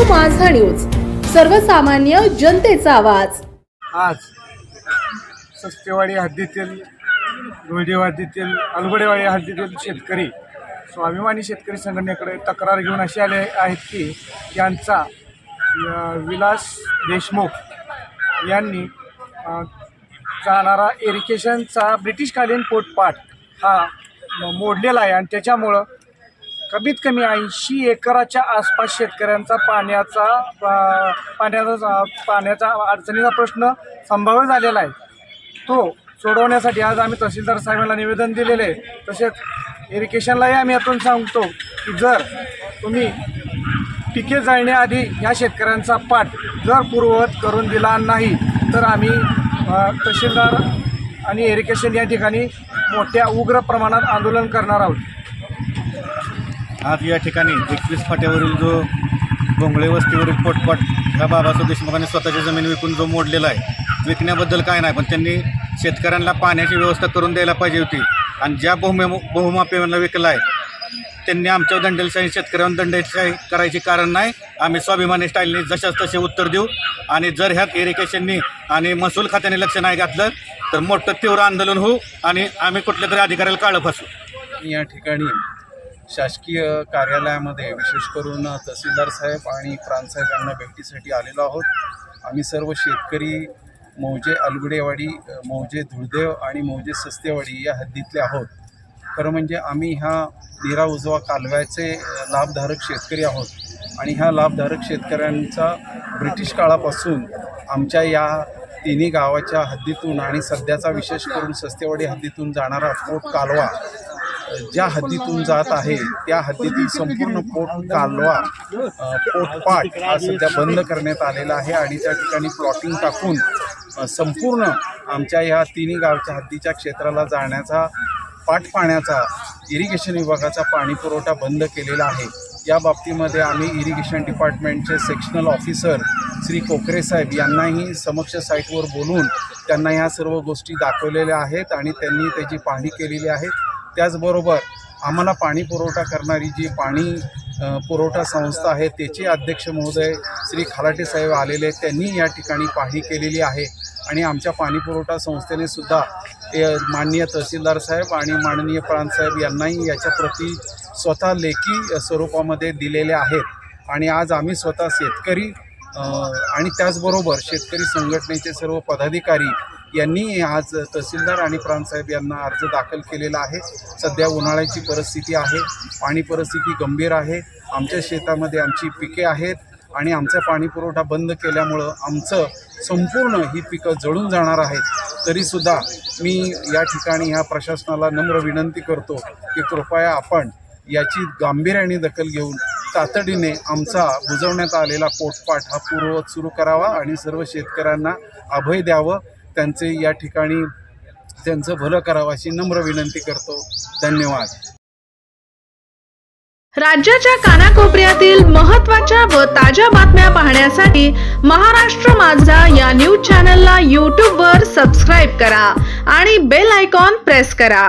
माझा न्यूज सर्वसामान्य जनतेचा आवाज. आज सस्तेवाडी हद्दीतील रोहिडेवाडी हद्दीतील अलगडेवाडी हद्दीतील शेतकरी स्वाभिमानी शेतकरी संघटनेकडे तक्रार घेऊन असे आले आहेत की यांचा विलास देशमुख यांनी जाणारा इरिगेशनचा ब्रिटिशकालीन पोटपाट हा मोडलेला आहे आणि त्याच्यामुळं कमीत कमी ऐंशी एकराच्या आसपास शेतकऱ्यांचा पाण्याचा पाण्याचा पाण्याचा अडचणीचा प्रश्न संभाव्य झालेला आहे. तो सोडवण्यासाठी आज आम्ही तहसीलदार साहेबांना निवेदन दिलेले आहे. तसेच इरिगेशनलाही आम्ही यातून सांगतो की जर तुम्ही पिके जाळण्याआधी या शेतकऱ्यांचा पाठ जर पूर्ववत करून दिला नाही तर आम्ही तहसीलदार आणि इरिगेशन या ठिकाणी मोठ्या उग्र प्रमाणात आंदोलन करणार आहोत. आज या ठिकाणी एकवीस फाट्यावरील जो भोंगळे वस्तीवरील पोटपाट ह्या बाबासाहेब देशमुखांनी स्वतःची जमीन विकून जो मोडलेला आहे विकण्याबद्दल काय नाही पण त्यांनी शेतकऱ्यांना पाण्याची व्यवस्था करून द्यायला पाहिजे होती. आणि ज्या बहुमे बहुमापेला विकला आहे त्यांनी आमच्या दंडेलशाही शेतकऱ्यांवर दंडेलशाही करायची कारण नाही. आम्ही स्वाभिमानी स्टाईलने जशाच तसे उत्तर देऊ. आणि जर ह्यात इरिगेशननी आणि महसूल खात्याने लक्ष नाही घातलं तर मोठं तीव्र आंदोलन होऊ आणि आम्ही कुठल्या तरी अधिकाऱ्याला काळं फसू या ठिकाणी शासकीय कार्यालयामध्ये विशेष करून तहसीलदार साहेब आणि प्रांतसाहेब यांना भेटीसाठी आलेलो आहोत. आम्ही सर्व शेतकरी मौजे अलगुडेवाडी मौजे धुळदेव आणि मौजे सस्तेवाडी या हद्दीतले आहोत. खरं म्हणजे आम्ही ह्या निरा उजवा कालव्याचे लाभधारक शेतकरी आहोत आणि ह्या लाभधारक शेतकऱ्यांचा ब्रिटिश काळापासून आमच्या या तिन्ही गावाच्या हद्दीतून आणि सध्याचा विशेष करून सस्तेवाडी हद्दीतून जाणारा पोट कालवा ज्या हद्दीतून जात आहे त्या हद्दीतील संपूर्ण पोट कालवा पोटपाट हा सध्या बंद करण्यात आलेला आहे आणि त्या ठिकाणी प्लॉटिंग टाकून संपूर्ण आमच्या ह्या तिन्ही गावच्या हद्दीच्या क्षेत्राला जाण्याचा पाटपाण्याचा इरिगेशन विभागाचा पाणी पुरवठा बंद केलेला आहे. या बाबतीमध्ये आम्ही इरिगेशन डिपार्टमेंटचे सेक्शनल ऑफिसर श्री कोकरे साहेब यांनाही समक्ष साईटवर बोलून त्यांना ह्या सर्व गोष्टी दाखवलेल्या आहेत आणि त्यांनी त्याची पाहणी केलेली आहे. त्याचबरोबर आम्हाला पाणी पुरवठा करणारी जी पाणी पुरवठा संस्था आहे त्याचे अध्यक्ष महोदय श्री खलाटे साहेब आलेले आहेत. त्यांनी या ठिकाणी पाहणी केलेली आहे आणि आमच्या पाणी पुरवठा संस्थेने सुद्धा माननीय तहसीलदार साहेब आणि माननीय प्रांतसाहेब यांनाही याच्या प्रती स्वतः लेखी स्वरूपामध्ये दिलेले आहेत आणि आज आम्ही स्वतः शेतकरी आणि त्याचबरोबर शेतकरी संघटनेचे सर्व पदाधिकारी यांनी आज तहसीलदार आणि प्रांतसाहेब यांना अर्ज दाखल केलेला आहे. सध्या उन्हाळ्याची परिस्थिती आहे. पाणी परिस्थिती गंभीर आहे. आमच्या शेतामध्ये आमची पिके आहेत आणि आमचा पाणीपुरवठा बंद केल्यामुळं आमचं संपूर्ण ही पिकं जळून जाणार आहेत. तरीसुद्धा मी या ठिकाणी ह्या प्रशासनाला नम्र विनंती करतो की कृपया आपण याची गांभीर्याने दखल घेऊन तातडीने आमचा बुजवण्यात आलेला पोटपाठ हा पूर्ववत सुरू करावा आणि सर्व शेतकऱ्यांना अभय द्यावं. त्यांचे या ठिकाणी त्यांचं भलं करावं अशी नम्र विनंती करतो. धन्यवाद. राज्याच्या कानाकोपऱ्यातील महत्त्वाच्या व ताज्या बातम्या पाहण्यासाठी महाराष्ट्र माझा या न्यूज चॅनलला यूट्यूबवर सबस्क्राईब करा आणि बेल आयकॉन प्रेस करा.